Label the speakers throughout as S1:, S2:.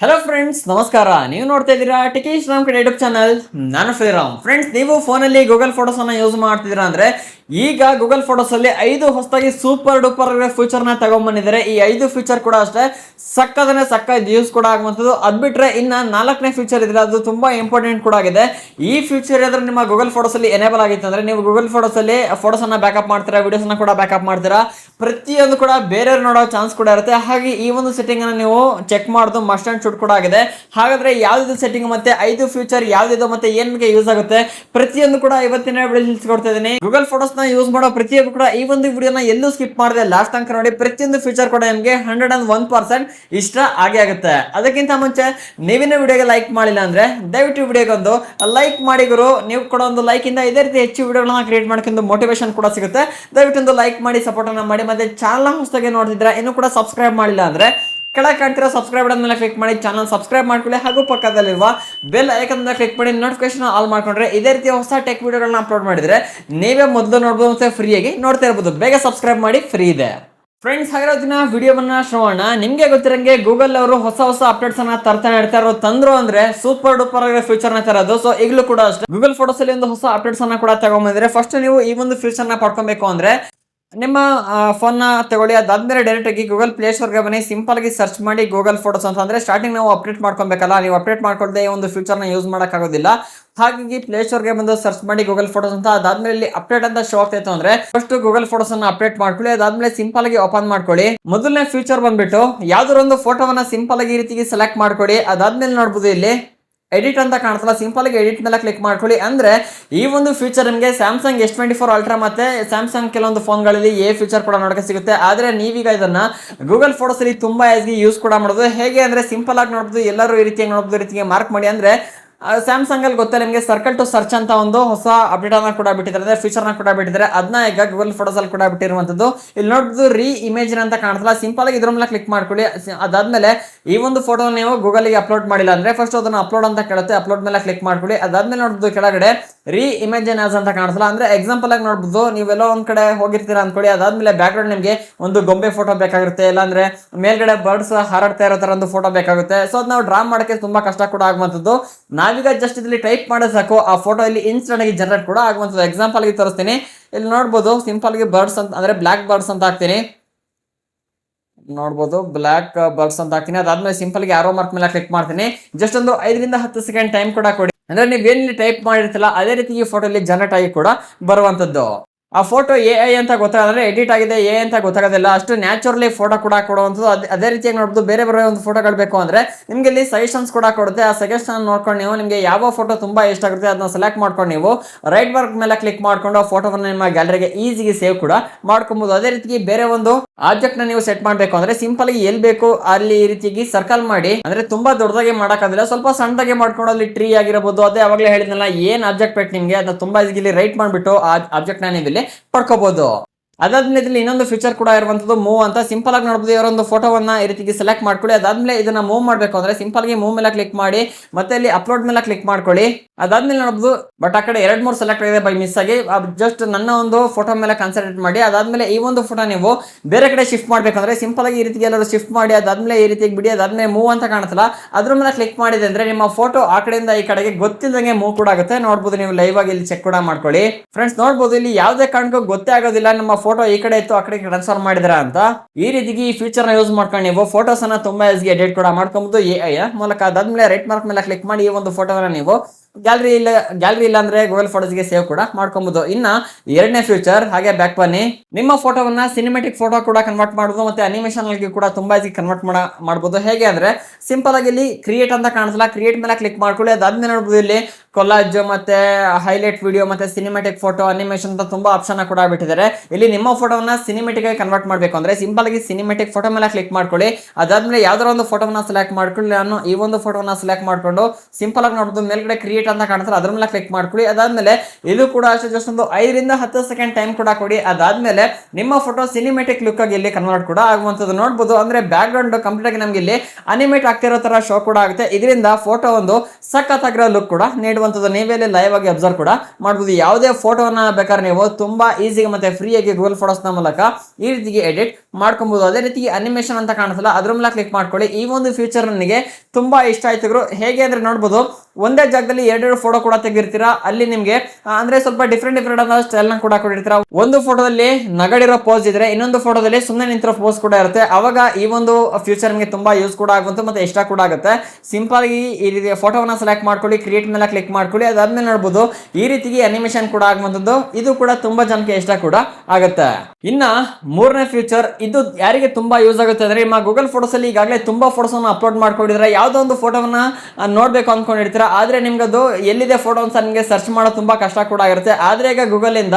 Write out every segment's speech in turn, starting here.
S1: Hello friends ನಮಸ್ಕಾರ. ನೀವು ನೋಡ್ತಾ ಇದ್ದೀರಾ ಟಿಕೇಶ್ ರಾಮ್ ಕಡೆ ಯೂಟ್ಯೂಬ್ ಚಾನಲ್ ನಾನು ಶ್ರೀರಾಮ್. ಫ್ರೆಂಡ್ಸ್ ನೀವು ಫೋನಲ್ಲಿ ಗೂಗಲ್ ಫೋಟೋಸನ್ನು ಯೂಸ್ ಮಾಡ್ತಿದ್ದೀರಾ ಅಂದ್ರೆ ಈಗ ಗೂಗಲ್ ಫೋಟೋಸ್ ಅಲ್ಲಿ ಐದು ಹೊಸದಾಗಿ ಸೂಪರ್ ಡೂಪರ್ ಫ್ಯೂಚರ್ನ ತಗೊಂಡ್ಬಂದಿದ್ದಾರೆ ಈ ಐದು ಫ್ಯೂಚರ್ ಕೂಡ ಅಷ್ಟೇ, ಸಕ್ಕದನೆ ಸಕ್ಕ ಯೂಸ್ ಕೂಡ ಆಗುವಂಥದ್ದು. ಅದ್ ಬಿಟ್ರೆ ಇನ್ನ ನಾಲ್ಕನೇ ಫ್ಯೂಚರ್ ಇದ್ರೆ ಅದು ತುಂಬಾ ಇಂಪಾರ್ಟೆಂಟ್ ಕೂಡ ಆಗಿದೆ. ಈ ಫ್ಯೂಚರ್ ಏನಾದ್ರೂ ನಿಮ್ಮ ಗೂಗಲ್ ಫೋಟೋಸ್ ಅಲ್ಲಿ ಎನೇಬಲ್ ಆಗಿತ್ತು ಅಂದ್ರೆ ನೀವು ಗೂಗಲ್ ಫೋಟೋಸ್ ಅಲ್ಲಿ ಫೋಟೋಸ್ ಅನ್ನ ಬ್ಯಾಕಪ್ ಮಾಡ್ತೀರಾ ವಿಡಿಯೋಸ್ ಅನ್ನ ಕೂಡ ಬ್ಯಾಕಪ್ ಮಾಡ್ತೀರಾ, ಪ್ರತಿಯೊಂದು ಕೂಡ ಬೇರೆಯವ್ರು ನೋಡೋ ಚಾನ್ಸ್ ಕೂಡ ಇರುತ್ತೆ. ಹಾಗೆ ಈ ಒಂದು ಸೆಟ್ಟಿಂಗ್ ಅನ್ನ ನೀವು ಚೆಕ್ ಮಾಡೋದು ಮಸ್ಟ್ ಅಂಡ್ ಶೂಟ್ ಕೂಡ ಆಗಿದೆ. ಹಾಗಾದ್ರೆ ಯಾವ್ದು ಸೆಟ್ಟಿಂಗ್ ಮತ್ತೆ ಐದು ಫ್ಯೂಚರ್ ಯಾವ್ದಿದು ಮತ್ತೆ ಏನ್ಗೆ ಯೂಸ್ ಆಗುತ್ತೆ, ಪ್ರತಿಯೊಂದು ಕೂಡ ಇವತ್ತಿನ ವಿಡಿಯೋ ಇದ್ದೀನಿ. ಗೂಗಲ್ ಫೋಟೋಸ್ ನ ಯೂಸ್ ಮಾಡೋ ಪ್ರತಿಯೊಬ್ಬರು ಕೂಡ ಈ ಒಂದು ವಿಡಿಯೋನ ಎಲ್ಲೂ ಸ್ಕಿಪ್ ಮಾಡಿದೆ ಲಾಸ್ಟ್ ತನಕ ನೋಡಿ ಪ್ರತಿಯೊಂದು ಫೀಚರ್ ಕೂಡ ನಿಮಗೆ ಹಂಡ್ರೆಡ್ ಅಂಡ್ ಒನ್ ಪರ್ಸೆಂಟ್ ಇಷ್ಟ ಆಗೇ ಆಗುತ್ತೆ. ಅದಕ್ಕಿಂತ ಮುಂಚೆ ನೀವಿನ ವಿಡಿಯೋಗೆ ಲೈಕ್ ಮಾಡಿಲ್ಲ ಅಂದ್ರೆ ದಯವಿಟ್ಟು ವಿಡಿಯೋಗೆ ಒಂದು ಲೈಕ್ ಮಾಡಿ ಗುರು. ನೀವು ಕೂಡ ಒಂದು ಲೈಕ್ ಇಂದ ಇದೇ ರೀತಿ ಹೆಚ್ಚು ವಿಡಿಯೋಗಳನ್ನ ಕ್ರಿಯೇಟ್ ಮಾಡ್ಕೊಂಡು ಮೋಟಿವೇಶನ್ ಕೂಡ ಸಿಗುತ್ತೆ. ದಯವಿಟ್ಟು ಒಂದು ಲೈಕ್ ಮಾಡಿ ಸಪೋರ್ಟ್ ಅನ್ನ ಮಾಡಿ. ಮತ್ತೆ ಚಾನಲ್ ಹೊಸದಾಗಿ ನೋಡ್ತಿದ್ರೆ ಇನ್ನೂ ಕೂಡ ಸಬ್ಸ್ಕ್ರೈಬ್ ಮಾಡಿಲ್ಲ ಅಂದ್ರೆ ಕೆಳಗೆ ಕಾಣ್ತಿರೋ ಸಬ್ಸ್ಕ್ರೈಬ್ ಬಟನ್ ಮೇಲೆ ಕ್ಲಿಕ್ ಮಾಡಿ ಚಾನಲ್ ಸಬ್ಸ್ಕ್ರೈಬ್ ಮಾಡ್ಕೊಳ್ಳಿ, ಹಾಗೂ ಪಕ್ಕದಲ್ಲಿರುವ ಬೆಲ್ ಐಕನ್ ಕ್ಲಿಕ್ ಮಾಡಿ ನೋಟಿಫಿಕೇಶನ್ ಆಲ್ ಮಾಡ್ಕೊಂಡ್ರೆ ಇದೇ ರೀತಿಯ ಹೊಸ ಟೆಕ್ ವಿಡಿಯೋಗಳನ್ನ ಅಪ್ಲೋಡ್ ಮಾಡಿದ್ರೆ ನೀವೇ ಮೊದಲು ನೋಡ್ಬೋದು ಮತ್ತೆ ಫ್ರೀಯಾಗಿ ನೋಡ್ತಾ ಇರ್ಬೋದು. ಬೇಗ ಸಬ್ಸ್ಕ್ರೈಬ್ ಮಾಡಿ ಫ್ರೀ ಇದೆ. ಫ್ರೆಂಡ್ಸ್ ದಿನ ವಿಡಿಯೋವನ್ನ ಶ್ರವಣ ನಿಮ್ಗೆ ಗೊತ್ತಿರಂಗೆ ಗೂಗಲ್ ಅವರು ಹೊಸ ಹೊಸ ಅಪ್ಡೇಟ್ಸ್ ಅನ್ನ ತರ್ತಾನೆ ಇರ್ತಾರೋ ತಂದ್ರು ಅಂದ್ರೆ ಸೂಪರ್ ಡೂಪರ್ ಆಗಿರೋ ಫ್ಯೂಚರ್ನ ತರೋದು. ಸೊ ಈಗಲೂ ಕೂಡ ಅಷ್ಟೇ. ಗೂಗಲ್ ಫೋಟೋಸ್ ಅಲ್ಲಿ ಒಂದು ಹೊಸ ಅಪ್ಡೇಟ್ಸ್ ಅನ್ನ ಕೂಡ ತಗೊಂಡ್ಬಂದ್ರೆ ಫಸ್ಟ್ ನೀವು ಈ ಒಂದು ಫ್ಯೂಚರ್ನ ಪಡ್ಕೊಬೇಕು ಅಂದ್ರೆ ನಿಮ್ಮ ಫೋನ್ನ ತಗೊಳ್ಳಿ. ಅದಾದ್ಮೇಲೆ ಡೈರೆಕ್ಟ್ ಆಗಿ ಗೂಗಲ್ ಪ್ಲೇ ಸ್ಟೋರ್ಗೆ ಬನ್ನಿ. ಸಿಂಪಲ್ ಆಗಿ ಸರ್ಚ್ ಮಾಡಿ ಗೂಗಲ್ ಫೋಟೋಸ್ ಅಂತ. ಅಂದರೆ ಸ್ಟಾರ್ಟಿಂಗ್ ನಾವು ಅಪ್ಡೇಟ್ ಮಾಡ್ಕೊಬೇಕಲ್ಲ. ನೀವು ಅಪ್ಡೇಟ್ ಮಾಡ್ಕೊಳ್ಳದೆ ಈ ಒಂದು ಫ್ಯೂಚರ್ನ ಯೂಸ್ ಮಾಡೋಕ್ಕಾಗೋದಿಲ್ಲ. ಹಾಗಾಗಿ ಪ್ಲೇ ಸ್ಟೋರ್ಗೆ ಬಂದು ಸರ್ಚ್ ಮಾಡಿ ಗೂಗಲ್ ಫೋಟೋಸ್ ಅಂತ. ಅದಾದ್ಮೇಲೆ ಇಲ್ಲಿ ಅಪ್ಡೇಟ್ ಅಂತ ಶೋ ಇತ್ತು ಅಂದರೆ ಫಸ್ಟ್ ಗೂಗಲ್ ಫೋಟೋಸ್ ಅನ್ನ ಅಪ್ಡೇಟ್ ಮಾಡ್ಕೊಳ್ಳಿ. ಅದಾದ್ಮೇಲೆ ಸಿಂಪಲ್ ಆಗಿ ಓಪನ್ ಮಾಡ್ಕೊಳ್ಳಿ. ಮೊದಲನೇ ಫ್ಯೂಚರ್ ಬಂದ್ಬಿಟ್ಟು ಯಾವ್ದಾರ ಒಂದು ಫೋಟೋವನ್ನ ಸಿಂಪಲ್ ಆಗಿ ಈ ರೀತಿಗೆ ಸೆಲೆಕ್ಟ್ ಮಾಡ್ಕೊಳ್ಳಿ. ಅದಾದ್ಮೇಲೆ ನೋಡ್ಬೋದು ಇಲ್ಲಿ ಎಡಿಟ್ ಅಂತ ಕಾಣಿಸಲ್ಲ ಸಿಂಪಲ್ ಆಗಿ ಎಡಿಟ್ ಮೇಲೆ ಕ್ಲಿಕ್ ಮಾಡ್ಕೊಳ್ಳಿ. ಅಂದ್ರೆ ಈ ಒಂದು ಫೀಚರ್ ನಿಮಗೆ Samsung S twenty four ultra ಮತ್ತೆ ಸ್ಯಾಮ್ಸಂಗ್ ಕೆಲವೊಂದು ಫೋನ್ಗಳಲ್ಲಿ ಎ ಫೀಚರ್ ಕೂಡ ನೋಡಕ್ಕೆ ಸಿಗುತ್ತೆ. ಆದ್ರೆ ನೀವೀಗ ಇದನ್ನ ಗೂಗಲ್ ಫೋಟೋಸ್ ಅಲ್ಲಿ ತುಂಬಾ ಯೂಸ್ ಕೂಡ ಮಾಡೋದು. ಹೇಗೆ ಅಂದ್ರೆ ಸಿಂಪಲ್ ಆಗಿ ನೋಡಬಹುದು ಎಲ್ಲರೂ ಈ ರೀತಿಯಾಗಿ ನೋಡಬಹುದು ಈ ರೀತಿಗೆ ಮಾರ್ಕ್ ಮಾಡಿ. ಅಂದ್ರೆ ಸ್ಯಾಮ್ಸಂಗ್ ಅಲ್ಲಿ ಗೊತ್ತಾ ನಿಮಗೆ ಸರ್ಕಲ್ ಟು ಸರ್ಚ್ ಅಂತ ಒಂದು ಹೊಸ ಅಪ್ಡೇಟ್ ಅನ್ನ ಕೂಡ ಬಿಟ್ಟಿದ್ದಾರೆ. ಅಂದ್ರೆ ಫೀಚರ್ನ ಕೂಡ ಬಿಟ್ಟಿದ್ದಾರೆ. ಅದನ್ನ ಈಗ ಗೂಗಲ್ ಫೋಟೋಸ್ ಅಲ್ಲಿ ಕೂಡ ಬಿಟ್ಟಿರುವಂತದ್ದು ಇಲ್ಲಿ ನೋಡೋದು ರೀ ಇಮೇಜ್ ಅಂತ ಕಾಣಿಸಲ್ಲ ಸಿಂಪಲ್ ಆಗಿ ಇದ್ರ ಮೇಲೆ ಕ್ಲಿಕ್ ಮಾಡ್ಕೊಳ್ಳಿ. ಅದಾದಮೇಲೆ ಈ ಒಂದು ಫೋಟೋ ನೀವು ಗೂಗಲ್ಗೆ ಅಪ್ಲೋಡ್ ಮಾಡಿಲ್ಲ ಅಂದ್ರೆ ಫಸ್ಟ್ ಅದನ್ನ ಅಪ್ಲೋಡ್ ಅಂತ ಕೇಳುತ್ತೆ. ಅಪ್ಲೋಡ್ ಮೇಲೆ ಕ್ಲಿಕ್ ಮಾಡ್ಕೊಳ್ಳಿ. ಅದಾದ್ಮೇಲೆ ನೋಡಿದ್ರು ಕೆಳಗಡೆ ರೀ ಇಮೇಜನ್ ಆಸ್ ಅಂತ ಕಾಣಿಸಲ್ಲ. ಅಂದ್ರೆ ಎಕ್ಸಾಂಪಲ್ ಆಗಿ ನೋಡ್ಬೋದು ನೀವೆಲ್ಲೋ ಒಂದ್ ಕಡೆ ಹೋಗಿರ್ತೀರಾ ಅನ್ಕೊಳ್ಳಿ. ಅದಾದ್ಮೇಲೆ ಬ್ಯಾಕ್ ಗ್ರೌಂಡ್ ನಿಮಗೆ ಒಂದು ಗೊಂಬೆ ಫೋಟೋ ಬೇಕಾಗಿರುತ್ತೆ. ಇಲ್ಲಾಂದ್ರೆ ಮೇಲ್ಗಡೆ ಬರ್ಡ್ಸ್ ಹಾರಾಡ್ತಾ ಇರೋ ತರ ಒಂದು ಫೋಟೋ ಬೇಕಾಗುತ್ತೆ. ಸೊ ಅದ್ ನಾವು ಡ್ರಾ ಮಾಡಕ್ಕೆ ತುಂಬಾ ಕಷ್ಟ ಕೂಡ ಆಗುವಂಥದ್ದು. ನಾವೀಗ ಜಸ್ಟ್ ಇಲ್ಲಿ ಟೈಪ್ ಮಾಡೋ ಸಾಕು. ಆ ಫೋಟೋ ಇಲ್ಲಿ ಇನ್ಸ್ಟೆಂಟ್ ಆಗಿ ಜನರೇಟ್ ಕೂಡ ಆಗುವಂಥದ್ದು. ಎಕ್ಸಾಂಪಲ್ ಆಗಿ ತೋರಿಸ್ತೀನಿ. ಇಲ್ಲಿ ನೋಡ್ಬೋದು ಸಿಂಪಲ್ ಆಗಿ ಬರ್ಡ್ಸ್ ಅಂತ, ಅಂದ್ರೆ ಬ್ಲಾಕ್ ಬರ್ಡ್ಸ್ ಅಂತ ಹಾಕ್ತೀನಿ. ನೋಡ್ಬೋದು ಬ್ಲಾಕ್ ಬರ್ಡ್ಸ್ ಅಂತ ಹಾಕ್ತೀನಿ. ಅದಾದ್ಮೇಲೆ ಸಿಂಪಲ್ಗೆ ಆರೋ ಮಾರ್ಕ್ ಮೇಲೆ ಕ್ಲಿಕ್ ಮಾಡ್ತೀನಿ. ಜಸ್ಟ್ ಒಂದು ಐದರಿಂದ ಹತ್ತು ಸೆಕೆಂಡ್ ಟೈಮ್ ಕೂಡ ಕೊಡಿ. ಅಂದ್ರೆ ನೀವೇನು ಟೈಪ್ ಮಾಡಿರ್ತಿಲ್ಲ ಅದೇ ರೀತಿ ಈ ಫೋಟೋಲಿ ಜನರೇಟ್ ಆಗಿ ಕೂಡ ಬರುವಂತದ್ದು. ಆ ಫೋಟೋ ಎ ಐ ಅಂತ ಗೊತ್ತಾಗಂದ್ರೆ ಎಡಿಟ್ ಆಗಿದೆ ಎ ಅಂತ ಗೊತ್ತಾಗೋದಿಲ್ಲ. ಅಷ್ಟು ನ್ಯಾಚುರಲಿ ಫೋಟೋ ಕೂಡ ಕೊಡುವಂಥದ್ದು. ಅದೇ ಅದೇ ರೀತಿಯಾಗಿ ನೋಡ್ಬೋದು ಬೇರೆ ಬೇರೆ ಒಂದು ಫೋಟೋಗಳು ಬೇಕು ಅಂದರೆ ನಿಮಗೆ ಇಲ್ಲಿ ಸಜೆಷನ್ಸ್ ಕೂಡ ಕೊಡುತ್ತೆ. ಆ ಸಜೆಷನ್ ನೋಡ್ಕೊಂಡು ನೀವು ನಿಮಗೆ ಯಾವ ಫೋಟೋ ತುಂಬ ಇಷ್ಟ ಆಗುತ್ತೆ ಅದನ್ನ ಸೆಲೆಕ್ಟ್ ಮಾಡ್ಕೊಂಡು ನೀವು ರೈಟ್ ವರ್ಕ್ ಮೇಲೆ ಕ್ಲಿಕ್ ಮಾಡ್ಕೊಂಡು ಆ ಫೋಟೋವನ್ನು ನಿಮ್ಮ ಗ್ಯಾಲರಿಗೆ ಈಸಿಗೆ ಸೇವ್ ಕೂಡ ಮಾಡ್ಕೊಬೋದು. ಅದೇ ರೀತಿ ಬೇರೆ ಒಂದು ಆಬ್ಜೆಕ್ಟ್ನ ನೀವು ಸೆಟ್ ಮಾಡಬೇಕು ಅಂದರೆ ಸಿಂಪಲ್ ಆಗಿ ಎಲ್ಲಿ ಬೇಕು ಅಲ್ಲಿ ಈ ರೀತಿಯಾಗಿ ಸರ್ಕಲ್ ಮಾಡಿ. ಅಂದ್ರೆ ತುಂಬಾ ದೊಡ್ಡದಾಗಿ ಮಾಡೋಕ್ಕಾಗಲ್ಲ ಸ್ವಲ್ಪ ಸಣ್ಣದಾಗಿ ಮಾಡ್ಕೊಂಡು ಅಲ್ಲಿ ಟ್ರೀ ಆಗಿರಬಹುದು ಅದೇ ಅವಾಗಲೇ ಹೇಳಿದ್ನಲ್ಲ, ಏನು ಆಬ್ಜೆಕ್ಟ್ ಬೇಕು ನಿಮಗೆ? ಅದನ್ನ ತುಂಬ ಈಸಿಲಿ ರೈಟ್ ಮಾಡಿಬಿಟ್ಟು ಆ ಆಬ್ಜೆಕ್ಟ್ನ ನೀವು ಇಲ್ಲಿ ಪಡ್ಕೋಬಹುದು ಅದಾದ್ಮೇಲೆ ಇದರಲ್ಲಿ ಇನ್ನೊಂದು ಫೀಚರ್ ಕೂಡ ಇರುವಂತದ್ದು ಮೂವ್ ಅಂತ ಸಿಂಪಲ್ ಆಗಿ ನೋಡಬಹುದು ಇವರೊಂದು ಫೋಟೋವನ್ನ ಈ ರೀತಿಗೆ ಸೆಲೆಕ್ಟ್ ಮಾಡ್ಕೊಳ್ಳಿ. ಅದಾದ್ಮೇಲೆ ಇದನ್ನ ಮೂವ್ ಮಾಡಬೇಕು ಅಂದ್ರೆ ಸಿಂಪಲ್ಗೆ ಮೂವ್ ಮೇಲೆ ಕ್ಲಿಕ್ ಮಾಡಿ, ಮತ್ತೆ ಇಲ್ಲಿ ಅಪ್ಲೋಡ್ ಮೇಲೆ ಕ್ಲಿಕ್ ಮಾಡ್ಕೊಳ್ಳಿ. ಅದಾದ್ಮೇಲೆ ನೋಡಬಹುದು ಬಟ್ ಆ ಕಡೆ ಎರಡ್ ಮೂರು ಸೆಲೆಕ್ಟ್ ಆಗಿದೆ ಬೈ ಮಿಸ್ ಆಗಿ. ಜಸ್ಟ್ ನನ್ನ ಒಂದು ಫೋಟೋ ಮೇಲೆ ಕಾನ್ಸಂಟ್ರೇಟ್ ಮಾಡಿ ಅದಾದ್ಮೇಲೆ ಈ ಒಂದು ಫೋಟೋ ನೀವು ಬೇರೆ ಕಡೆ ಶಿಫ್ಟ್ ಮಾಡ್ಬೇಕಂದ್ರೆ ಸಿಂಪಲ್ ಆಗಿ ಈ ರೀತಿ ಎಲ್ಲರೂ ಶಿಫ್ಟ್ ಮಾಡಿ ಅದಾದ್ಮೇಲೆ ಈ ರೀತಿ ಬಿಡಿ ಅದಾದ್ಮೇಲೆ ಮೂವ್ ಅಂತ ಕಾಣುತ್ತಲ್ಲ, ಅದ್ರ ಮೇಲೆ ಕ್ಲಿಕ್ ಮಾಡಿದೆ ಅಂದ್ರೆ ನಿಮ್ಮ ಫೋಟೋ ಆ ಕಡೆಯಿಂದ ಈ ಕಡೆಗೆ ಗೊತ್ತಿಲ್ಲದಂಗೆ ಮೂವ್ ಕೂಡ ಆಗುತ್ತೆ. ನೋಡಬಹುದು ನೀವು ಲೈವ್ ಆಗಿ ಇಲ್ಲಿ ಚೆಕ್ ಕೂಡ ಮಾಡ್ಕೊಳ್ಳಿ. ಫ್ರೆಂಡ್ಸ್ ನೋಡಬಹುದು ಇಲ್ಲಿ ಯಾವುದೇ ಕಾರಣಕ್ಕೂ ಗೊತ್ತೇ ಆಗೋದಿಲ್ಲ. ನಮ್ಮ ಫೋಟೋ ಈ ಕಡೆ ಇತ್ತು, ಆ ಕಡೆ ಟ್ರಾನ್ಸ್ಫರ್ ಮಾಡಿದ್ರ ಅಂತ? ಈ ರೀತಿಗೆ ಈ ಫೀಚರ್ನ ಯೂಸ್ ಮಾಡ್ಕೊಂಡು ನೀವು ಫೋಟೋಸ್ ಅನ್ನ ತುಂಬಾ ಎಸ್ಗೆ ಎಡಿಟ್ ಕೂಡ ಮಾಡ್ಕೊಬಹುದು ಎ ಐ ಮೂಲಕ. ಅದಾದ್ಮೇಲೆ ರೈಟ್ ಮಾರ್ಕ್ ಮೇಲೆ ಕ್ಲಿಕ್ ಮಾಡಿ ಈ ಒಂದು ಫೋಟೋನ ನೀವು ಗ್ಯಾಲರಿ ಇಲ್ಲ ಗ್ಯಾಲರಿ ಇಲ್ಲ ಅಂದ್ರೆ ಗೂಗಲ್ ಫೋಟೋಸ್ಗೆ ಸೇವ್ ಕೂಡ ಮಾಡ್ಕೊಬಹುದು ಇನ್ನ ಎರಡನೇ ಫ್ಯೂಚರ್ ಹಾಗೆ ಬ್ಯಾಕ್ ಬನ್ನಿ. ನಿಮ್ಮ ಫೋಟೋವನ್ನ ಸಿನಿಮೆಟಿಕ್ ಫೋಟೋ ಕೂಡ ಕನ್ವರ್ಟ್ ಮಾಡೋದು ಮತ್ತೆ ಅನಿಮೇಷನ್ ಕೂಡ ತುಂಬಾ ಕನ್ವರ್ಟ್ ಮಾಡಬಹುದು ಹೇಗೆ ಅಂದ್ರೆ ಸಿಂಪಲ್ ಆಗಿ ಇಲ್ಲಿ ಕ್ರಿಯೇಟ್ ಅಂತ ಕಾಣಿಸಲ್ಲ. ಕ್ರಿಯೇಟ್ ಮೇಲೆ ಕ್ಲಿಕ್ ಮಾಡ್ಕೊಳ್ಳಿ. ಅದಾದ್ಮೇಲೆ ನೋಡಬಹುದು ಇಲ್ಲಿ ಕೊಲಾಜ್ ಮತ್ತೆ ಹೈಲೈಟ್ ವಿಡಿಯೋ ಮತ್ತೆ ಸಿನಿಮೆಟಿಕ್ ಫೋಟೋ ಅನಿಮೇಷನ್ ಅಂತ ತುಂಬಾ ಆಪ್ಷನ್ ಕೂಡ ಬಿಟ್ಟಿದ್ದಾರೆ. ಇಲ್ಲಿ ನಿಮ್ಮ ಫೋಟೋವನ್ನ ಸಿನಿಮೆಟಿಕ್ ಆಗಿ ಕನ್ವರ್ಟ್ ಮಾಡಬೇಕು ಅಂದ್ರೆ ಸಿಂಪಲ್ ಆಗಿ ಸಿನಿಮೆಟಿಕ್ ಫೋಟೋ ಮೇಲೆ ಕ್ಲಿಕ್ ಮಾಡ್ಕೊಳ್ಳಿ. ಅದಾದ್ಮೇಲೆ ಯಾವ್ದಾರ ಒಂದು ಫೋಟೋವನ್ನ ಸೆಲೆಕ್ಟ್ ಮಾಡ್ಕೊಳ್ಳಿ. ನಾನು ಈ ಒಂದು ಫೋಟೋವನ್ನ ಸೆಲೆಕ್ಟ್ ಮಾಡ್ಕೊಂಡು ಸಿಂಪಲ್ ಆಗಿ ನೋಡೋದು ಮೇಲ್ಗಡೆ ಕ್ರಿಯೇಟ್ ಕ್ರಿಯೇಟ್ ಅಂತ ಕಾಣ್ತಾರೆ, ಅದ್ರ ಮೇಲೆ ಕ್ಲಿಕ್ ಮಾಡ್ಕೊಳ್ಳಿ ಅದಾದ್ಮೇಲೆ ಇದು ಕೂಡ ಅಷ್ಟೇ ಜಸ್ಟ್ ಒಂದು ಐದರಿಂದ ಹತ್ತು ಸೆಕೆಂಡ್ ಟೈಮ್ ಕೂಡ ಕೊಡಿ. ಅದಾದ್ಮೇಲೆ ನಿಮ್ಮ ಫೋಟೋ ಸಿನಿಮೆಟಿಕ್ ಲುಕ್ ಆಗಿ ಇಲ್ಲಿ ಕನ್ವರ್ಟ್ ಕೂಡ ಆಗುವಂಥದ್ದು ನೋಡ್ಬೋದು. ಅಂದ್ರೆ ಬ್ಯಾಕ್ ಗ್ರೌಂಡ್ ಕಂಪ್ಲೀಟ್ ಆಗಿ ನಮ್ಗೆ ಇಲ್ಲಿ ಅನಿಮೇಟ್ ಆಗ್ತಿರೋ ತರ ಶೋ ಕೂಡ ಆಗುತ್ತೆ. ಇದರಿಂದ ಫೋಟೋ ಒಂದು ಸಖತ್ತಾಗಿರೋ ಲುಕ್ ಕೂಡ ನೀಡುವಂಥದ್ದು. ನೀವೇ ಲೈವ್ ಆಗಿ ಅಬ್ಸರ್ವ್ ಕೂಡ ಮಾಡಬಹುದು ಯಾವುದೇ ಫೋಟೋನ ಬೇಕಾದ್ರೆ ನೀವು ತುಂಬಾ ಈಸಿಗೆ ಮತ್ತೆ ಫ್ರೀ ಆಗಿ ಗೂಗಲ್ನ ಮೂಲಕ ಈ ರೀತಿಗೆ ಎಡಿಟ್ ಮಾಡ್ಕೊಬಹುದು ಅದೇ ರೀತಿ ಅನಿಮೇಷನ್ ಅಂತ ಕಾಣಿಸಲ್ಲ ಅದ್ರ ಮೇಲೆ ಕ್ಲಿಕ್ ಮಾಡ್ಕೊಳ್ಳಿ. ಈ ಒಂದು ಫ್ಯೂಚರ್ ನನಗೆ ತುಂಬಾ ಇಷ್ಟ ಆಯ್ತು ಹೇಗೆ ಅಂದ್ರೆ ನೋಡ್ಬೋದು, ಒಂದೇ ಜಾಗದಲ್ಲಿ ಎರಡೆರಡು ಫೋಟೋ ಕೂಡ ತೆಗಿರ್ತೀರಾ ಅಲ್ಲಿ ನಿಮ್ಗೆ ಅಂದ್ರೆ ಸ್ವಲ್ಪ ಡಿಫ್ರೆಂಟ್ ಡಿಫ್ರೆಂಟ್ ಆದ ಸ್ಟೈಲ್ನ ಕೂಡ ಕೊಟ್ಟಿರ್ತೀರಾ ಒಂದು ಫೋಟೋದಲ್ಲಿ ನಗಡಿರೋ ಪೋಸ್ ಇದ್ರೆ, ಇನ್ನೊಂದು ಫೋಟೋದಲ್ಲಿ ಸುಮ್ಮನೆ ನಿಂತಿರೋ ಪೋಸ್ ಕೂಡ ಇರುತ್ತೆ. ಅವಾಗ ಈ ಒಂದು ಫ್ಯೂಚರ್ ನಿಮಗೆ ತುಂಬಾ ಯೂಸ್ ಕೂಡ ಆಗುವಂತ ಮತ್ತೆ ಇಷ್ಟ ಕೂಡ ಆಗುತ್ತೆ. ಸಿಂಪಲ್ ಆಗಿ ಈ ರೀತಿ ಫೋಟೋವನ್ನ ಸೆಲೆಕ್ಟ್ ಮಾಡ್ಕೊಳ್ಳಿ ಕ್ರಿಯೇಟ್ ಮೇಲೆ ಕ್ಲಿಕ್ ಮಾಡ್ಕೊಳ್ಳಿ, ಅದಾದ್ಮೇಲೆ ನೋಡಬಹುದು ಈ ರೀತಿಗೆ ಅನಿಮೇಷನ್ ಕೂಡ ಆಗುವಂಥದ್ದು ಇದು ಕೂಡ ತುಂಬಾ ಜನಕ್ಕೆ ಇಷ್ಟ ಕೂಡ ಆಗುತ್ತೆ. ಇನ್ನ ಮೂರನೇ ಫ್ಯೂಚರ್ ಇದು ಯಾರಿಗೆ ತುಂಬಾ ಯೂಸ್ ಆಗುತ್ತೆ ಅಂದ್ರೆ, ನಿಮ್ಮ ಗೂಗಲ್ ಫೋಟೋಸ್ ಅಲ್ಲಿ ಈಗಾಗಲೇ ತುಂಬಾ ಫೋಟೋಸ್ ಅನ್ನು ಅಪ್ಲೋಡ್ ಮಾಡ್ಕೊಂಡಿದ್ರೆ, ಯಾವ್ದೋ ಒಂದು ಫೋಟೋವನ್ನ ನೋಡ್ಬೇಕು ಅನ್ಕೊಂಡಿರ್ತೀರಾ. ಆದ್ರೆ ನಿಮ್ಗೆ ಎಲ್ಲಿದೆ ಫೋಟೋ ಅಂತ ನಿಮಗೆ ಸರ್ಚ್ ಮಾಡೋದು ತುಂಬಾ ಕಷ್ಟ ಕೂಡ ಆಗಿರುತ್ತೆ ಆದ್ರೆ ಈಗ ಗೂಗಲ್ ಇಂದ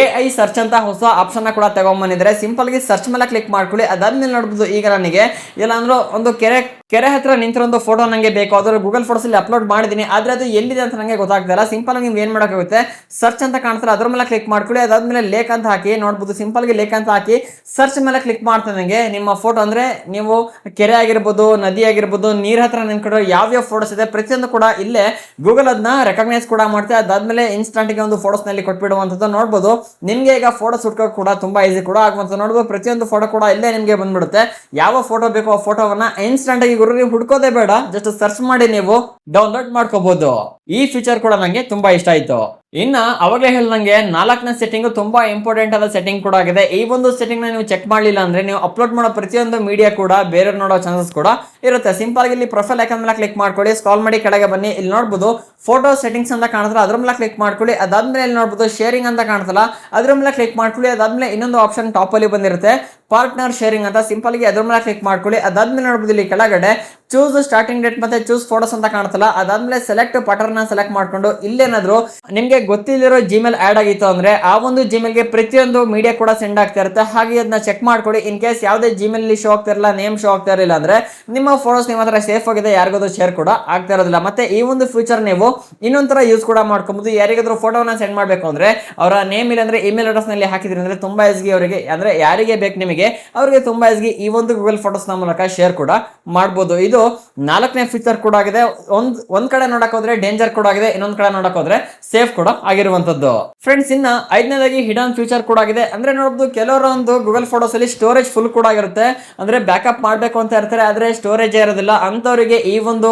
S1: ಎ ಐ ಸರ್ಚ್ ಅಂತ ಹೊಸ ಆಪ್ಷನ್ ಕೂಡ ತಗೊಂಡ್ಬಂದಿದ್ರೆ ಸಿಂಪಲ್ ಆಗಿ ಸರ್ಚ್ ಮೇಲೆ ಕ್ಲಿಕ್ ಮಾಡ್ಕೊಳ್ಳಿ. ಅದಾದ್ಮೇಲೆ ನೋಡ್ಬೋದು ಈಗ ನನಗೆ ಇಲ್ಲಾಂದ್ರೂ ಒಂದು ಕೆರೆ ಕೆರೆ ಹತ್ರ ನಿಂತಿರೋ ಫೋಟೋ ನನಗೆ ಬೇಕು. ಅದರ ಗೂಗಲ್ ಫೋಟೋಸ್ ಅಲ್ಲಿ ಅಪ್ಲೋಡ್ ಮಾಡಿದ್ದೀನಿ. ಆದ್ರೆ ಅದು ಎಲ್ಲಿದೆ ಅಂತ ನನಗೆ ಗೊತ್ತಾಗ್ತಿಲ್ಲ ಸಿಂಪಲ್ ಆಗಿ ನೀವು ಏನ್ ಮಾಡೋಕ್ಕಾಗುತ್ತೆ? ಸರ್ಚ್ ಅಂತ ಕಾಣ್ತಾರೆ ಅದ್ರ ಮೇಲೆ ಕ್ಲಿಕ್ ಮಾಡ್ಕೊಳ್ಳಿ. ಅದಾದ್ಮೇಲೆ ಲೇಖ ಅಂತ ಹಾಕಿ ನೋಡ್ಬೋದು. ಸಿಂಪಲ್ಗೆ ಲೇಖ ಅಂತ ಹಾಕಿ ಸರ್ಚ್ ಮೇಲೆ ಕ್ಲಿಕ್ ಮಾಡ್ತಾನೆ ನಿಮ್ಮ ಫೋಟೋ ಅಂದ್ರೆ ನೀವು ಕೆರೆ ಆಗಿರ್ಬೋದು, ನದಿ ಆಗಿರ್ಬೋದು, ನೀರ್ ಹತ್ರ ನಿಂತ್ಕೊಂಡು ಯಾವ್ಯಾವ ಫೋಟೋಸ್ ಇದೆ ಪ್ರತಿಯೊಂದು ಕೂಡ ಇಲ್ಲೇ ಗೂಗಲ್ ಅದನ್ನ ರೆಕಗ್ನೈಸ್ ಕೂಡ ಮಾಡುತ್ತೆ ಅದಾದ್ಮೇಲೆ ಇನ್ಸ್ಟಂಟ್ಗೆ ಒಂದು ಫೋಟೋಸ್ನಲ್ಲಿ ಕೊಟ್ಬಿಡುವಂಥದ್ದು ನೋಡ್ಬೋದು. ನಿಮಗೆ ಈಗ ಫೋಟೋಸ್ ಹುಡ್ಕೋಕ್ ಕೂಡ ತುಂಬಾ ಈಸಿ ಕೂಡ ಆಗುವಂತ ನೋಡ್ಬೋದು. ಪ್ರತಿಯೊಂದು ಫೋಟೋ ಕೂಡ ಇಲ್ಲೇ ನಿಮ್ಗೆ ಬಂದ್ಬಿಡುತ್ತೆ. ಯಾವ ಫೋಟೋ ಬೇಕೋ ಆ ಫೋಟೋವನ್ನ ಇನ್ಸ್ಟಂಟ್ ನೀವು ಹುಡ್ಕೋದೇ ಬೇಡ ಜಸ್ಟ್ ಸರ್ಚ್ ಮಾಡಿ ನೀವು ಡೌನ್ಲೋಡ್ ಮಾಡ್ಕೋಬಹುದು ಈ ಫೀಚರ್ ಕೂಡ ನಂಗೆ ತುಂಬಾ ಇಷ್ಟ ಆಯ್ತು. ಇನ್ನ ಅವಾಗಲೇ ಹೇಳ್ದಂಗೆ ನಾಲ್ಕನೇ ಸೆಟ್ಟಿಂಗ್ ತುಂಬಾ ಇಂಪಾರ್ಟೆಂಟ್ ಆದ ಸೆಟ್ಟಿಂಗ್ ಕೂಡ ಆಗಿದೆ. ಈ ಒಂದು ಸೆಟ್ಟಿಂಗ್ನ ನೀವು ಚೆಕ್ ಮಾಡಲಿಲ್ಲ ಅಂದ್ರೆ ನೀವು ಅಪ್ಲೋಡ್ ಮಾಡೋ ಪ್ರತಿಯೊಂದು ಮೀಡಿಯಾ ಕೂಡ ಬೇರೆ ನೋಡೋ ಚಾನ್ಸಸ್ ಕೂಡ ಇರುತ್ತೆ. ಸಿಂಪಲ್ ಆಗಿ ಇಲ್ಲಿ ಪ್ರೊಫೈಲ್ ಐಕನ್ ಮೇಲೆ ಕ್ಲಿಕ್ ಮಾಡ್ಕೊಳ್ಳಿ ಸ್ಕಾಲ್ ಮಾಡಿ ಕೆಳಗೆ ಬನ್ನಿ, ಇಲ್ಲಿ ನೋಡಬಹುದು ಫೋಟೋ ಸೆಟ್ಟಿಂಗ್ಸ್ ಅಂತ ಕಾಣಿದ್ರೆ ಅದ್ರ ಮೇಲೆ ಕ್ಲಿಕ್ ಮಾಡ್ಕೊಳ್ಳಿ, ಅದಾದ್ಮೇಲೆ ಇಲ್ಲಿ ನೋಡಬಹುದು ಶೇರಿಂಗ್ ಅಂತ ಕಾಣ್ತಲ್ಲ, ಅದ್ರ ಮೇಲೆ ಕ್ಲಿಕ್ ಮಾಡ್ಕೊಳ್ಳಿ, ಅದಾದ್ಮೇಲೆ ಇನ್ನೊಂದು ಆಪ್ಷನ್ ಟಾಪ್ ಅಲ್ಲಿ ಬಂದಿರುತ್ತೆ ಪಾರ್ಟ್ನರ್ ಶೇರಿಂಗ್ ಅಂತ. ಸಿಂಪಲ್ ಆಗಿ ಅದ್ರ ಮೇಲೆ ಕ್ಲಿಕ್ ಮಾಡ್ಕೊಳ್ಳಿ, ಅದಾದ್ಮೇಲೆ ನೋಡ್ಬೋದು ಇಲ್ಲಿ ಕೆಳಗಡೆ ಚೂಸ್ ಸ್ಟಾರ್ಟಿಂಗ್ ಡೇಟ್ ಮತ್ತೆ ಚೂಸ್ ಫೋಟೋಸ್ ಅಂತ ಕಾಣುತ್ತಲ್ಲ, ಅದಾದ್ಮೇಲೆ ಸೆಲೆಕ್ಟ್ ಪಟರ್ನ ಸೆಲೆಕ್ಟ್ ಮಾಡ್ಕೊಂಡು ಇಲ್ಲೇನಾದ್ರು ನಿಮ್ಗೆ ಗೊತ್ತಿಲ್ಲಿರೋ ಜಿಮೇಲ್ ಆಡ್ ಆಗಿತ್ತು ಅಂದ್ರೆ ಆ ಒಂದು ಜಿಮೇಲ್ಗೆ ಪ್ರತಿಯೊಂದು ಮೀಡಿಯಾ ಕೂಡ ಸೆಂಡ್ ಆಗ್ತಾ ಇರುತ್ತೆ. ಹಾಗೆ ಅದನ್ನ ಚೆಕ್ ಮಾಡ್ಕೊಡಿ. ಇನ್ ಕೇಸ್ ಯಾವುದೇ ಜಿಮೇಲ್ ಶೋ ಆಗ್ತಿರಲ್ಲ ನೇಮ್ ಶೋ ಆಗ್ತಾ ಇರಲಿಲ್ಲ ಅಂದ್ರೆ ನಿಮ್ಮ ಫೋಟೋಸ್ ನಿಮ್ಮ ಹತ್ರ ಸೇಫ್ ಆಗಿದೆ ಯಾರಿಗಾದ್ರೂ ಶೇರ್ ಕೂಡ ಆಗ್ತಾ ಇರೋದಿಲ್ಲ. ಮತ್ತೆ ಈ ಒಂದು ಫ್ಯೂಚರ್ ನೀವು ಇನ್ನೊಂದರ ಯೂಸ್ ಕೂಡ ಮಾಡ್ಕೊಬಹುದು ಯಾರಿಗಾದ್ರೂ ಫೋಟೋನ ಸೆಂಡ್ ಮಾಡಬೇಕು ಅಂದ್ರೆ ಅವರ ನೇಮ್ ಇಲ್ಲ ಅಂದ್ರೆ ಇಮೇಲ್ ಅಡ್ರೆಸ್ನಲ್ಲಿ ಹಾಕಿದ್ರಿ ಅಂದ್ರೆ ತುಂಬಾ ಈಸ್ಗಿ ಅವರಿಗೆ, ಅಂದ್ರೆ ಯಾರಿಗೆ ಬೇಕು ನಿಮಗೆ, ಅವರಿಗೆ ತುಂಬಾ ಈಸ್ಗಿ ಈ ಒಂದು ಗೂಗಲ್ ಫೋಟೋಸ್ನ ಮೂಲಕ ಶೇರ್ ಕೂಡ ಮಾಡಬಹುದು ಇದು ನಾಲ್ಕನೇ ಫೀಚರ್ ಕೂಡ ಆಗಿದೆ. ಒಂದ್ ಒಂದ್ ಕಡೆ ನೋಡಕ್ ಹೋದ್ರೆ ಡೇಂಜರ್ ಕೂಡ ಆಗಿದೆ, ಇನ್ನೊಂದ್ ಕಡೆ ನೋಡಕ್ ಹೋದ್ರೆ ಸೇಫ್ ಕೂಡ ಆಗಿರುವಂತದ್ದು ಫ್ರೆಂಡ್ಸ್ ಇನ್ನ ಐದನೇದಾಗಿ ಹಿಡನ್ ಫ್ಯೂಚರ್ ಕೂಡ ಆಗಿದೆ. ಅಂದ್ರೆ ನೋಡಬಹುದು ಕೆಲವರು ಒಂದು ಗೂಗಲ್ ಫೋಟೋಸ್ ಅಲ್ಲಿ ಸ್ಟೋರೇಜ್ ಫುಲ್ ಕೂಡ ಆಗಿರುತ್ತೆ. ಅಂದ್ರೆ ಬ್ಯಾಕಪ್ ಮಾಡಬೇಕು ಅಂತ ಇರ್ತಾರೆ, ಆದ್ರೆ ಸ್ಟೋರೇಜ್ ಇರೋದಿಲ್ಲ. ಅಂತವರಿಗೆ ಈ ಒಂದು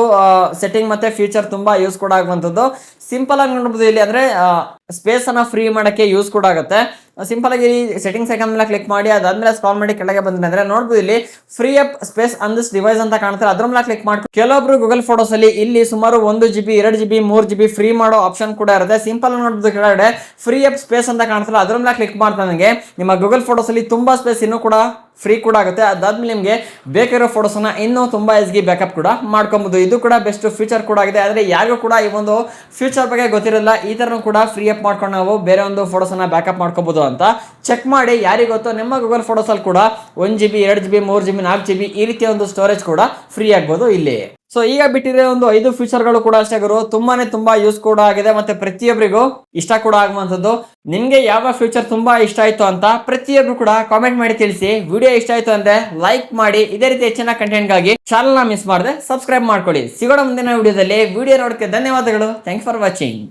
S1: ಸೆಟ್ಟಿಂಗ್ ಮತ್ತೆ ಫ್ಯೂಚರ್ ತುಂಬಾ ಯೂಸ್ ಕೂಡ ಆಗುವಂತದ್ದು ಸಿಂಪಲ್ ಆಗಿ ನೋಡಬಹುದು ಇಲ್ಲಿ ಅಂದ್ರೆ ಸ್ಪೇಸ್ ಫ್ರೀ ಮಾಡಕ್ಕೆ ಯೂಸ್ ಕೂಡ ಆಗುತ್ತೆ. ಸಿಂಪಲ್ ಆಗಿ ಸೆಟ್ಟಿಂಗ್ಸ್ ಐಕನ್ ಮೇಲೆ ಕ್ಲಿಕ್ ಮಾಡಿ, ಅದಾದ್ಮೇಲೆ ಸ್ಕಾಲ್ ಮಾಡಿ ಕೆಳಗೆ ಬಂದ್ರೆ ಅಂದ್ರೆ ನೋಡ್ಬೋದು ಇಲ್ಲಿ free up space on this device ಅಂತ ಕಾಣ್ತಾರೆ ಅದ್ರ ಮೇಲೆ ಕ್ಲಿಕ್ ಮಾಡಿ ಕೆಲವೊಬ್ರು ಗೂಗಲ್ ಫೋಟೋಸ್ ಅಲ್ಲಿ ಇಲ್ಲಿ ಸುಮಾರು ಒಂದು ಜಿ ಬಿ ಎರಡು ಜಿ ಬಿ ಮೂರು ಜಿ ಬಿ ಫ್ರೀ ಮಾಡೋ ಆಪ್ಷನ್ ಕೂಡ ಇರುತ್ತೆ. ಸಿಂಪಲ್ ನೋಡ್ಬೋದು ಕೆಳಗಡೆ ಫ್ರೀ ಅಪ್ ಸ್ಪೇಸ್ ಅಂತ ಕಾಣ್ತಾರೆ ಅದ್ರ ಮೇಲೆ ಕ್ಲಿಕ್ ಮಾಡ್ತಾನೆ ನಿಮ್ಮ ಗೂಗಲ್ ಫೋಟೋಸ್ ಅಲ್ಲಿ ತುಂಬಾ ಸ್ಪೇಸ್ ಇನ್ನೂ ಕೂಡ ಫ್ರೀ ಕೂಡ ಆಗುತ್ತೆ. ಅದಾದ್ಮೇಲೆ ನಿಮಗೆ ಬೇಕಿರೋ ಫೋಟೋಸನ್ನು ಇನ್ನೂ ತುಂಬ ಎಸ್ಗಿ ಬ್ಯಾಕಪ್ ಕೂಡ ಮಾಡ್ಕೊಬೋದು. ಇದು ಕೂಡ ಬೆಸ್ಟ್ ಫ್ಯೂಚರ್ ಕೂಡ ಆಗಿದೆ. ಆದರೆ ಯಾರಿಗೂ ಕೂಡ ಈ ಒಂದು ಫ್ಯೂಚರ್ ಬಗ್ಗೆ ಗೊತ್ತಿರಲ್ಲ. ಈ ಥರನೂ ಕೂಡ ಫ್ರೀ ಅಪ್ ಮಾಡ್ಕೊಂಡು ನಾವು ಬೇರೆ ಒಂದು ಫೋಟೋಸನ್ನು ಬ್ಯಾಕಪ್ ಮಾಡ್ಕೋಬೋದು ಅಂತ ಚೆಕ್ ಮಾಡಿ. ಯಾರಿಗೆ ಗೊತ್ತೋ ನಿಮ್ಮ ಗೂಗಲ್ ಫೋಟೋಸಲ್ಲಿ ಕೂಡ ಒನ್ ಜಿ ಬಿ ಎರಡು ಜಿ ಬಿ ಮೂರು ಜಿ ಬಿ ನಾಲ್ಕು ಜಿ ಬಿ ಈ ರೀತಿಯ ಒಂದು ಸ್ಟೋರೇಜ್ ಕೂಡ ಫ್ರೀ ಆಗ್ಬೋದು ಇಲ್ಲಿ. ಸೊ ಈಗ ಬಿಟ್ಟಿದ್ರೆ ಒಂದು ಐದು ಫ್ಯೂಚರ್ಗಳು ಕೂಡ ಅಷ್ಟೇ ಗುರು. ತುಂಬಾನೇ ತುಂಬಾ ಯೂಸ್ ಕೂಡ ಆಗಿದೆ ಮತ್ತೆ ಪ್ರತಿಯೊಬ್ಬರಿಗೂ ಇಷ್ಟ ಕೂಡ ಆಗುವಂಥದ್ದು. ನಿಮ್ಗೆ ಯಾವ ಫ್ಯೂಚರ್ ತುಂಬಾ ಇಷ್ಟ ಆಯ್ತು ಅಂತ ಪ್ರತಿಯೊಬ್ರು ಕೂಡ ಕಾಮೆಂಟ್ ಮಾಡಿ ತಿಳಿಸಿ. ವಿಡಿಯೋ ಇಷ್ಟ ಆಯ್ತು ಅಂದ್ರೆ ಲೈಕ್ ಮಾಡಿ. ಇದೇ ರೀತಿ ಹೆಚ್ಚಿನ ಕಂಟೆಂಟ್ಗಾಗಿ ಚಾನಲ್ನ ಮಿಸ್ ಮಾಡದೆ ಸಬ್ಸ್ಕ್ರೈಬ್ ಮಾಡ್ಕೊಳ್ಳಿ. ಸಿಗೋಣ ಮುಂದಿನ ವಿಡಿಯೋದಲ್ಲಿ. ವಿಡಿಯೋ ನೋಡೋಕೆ ಧನ್ಯವಾದಗಳು. Thanks for watching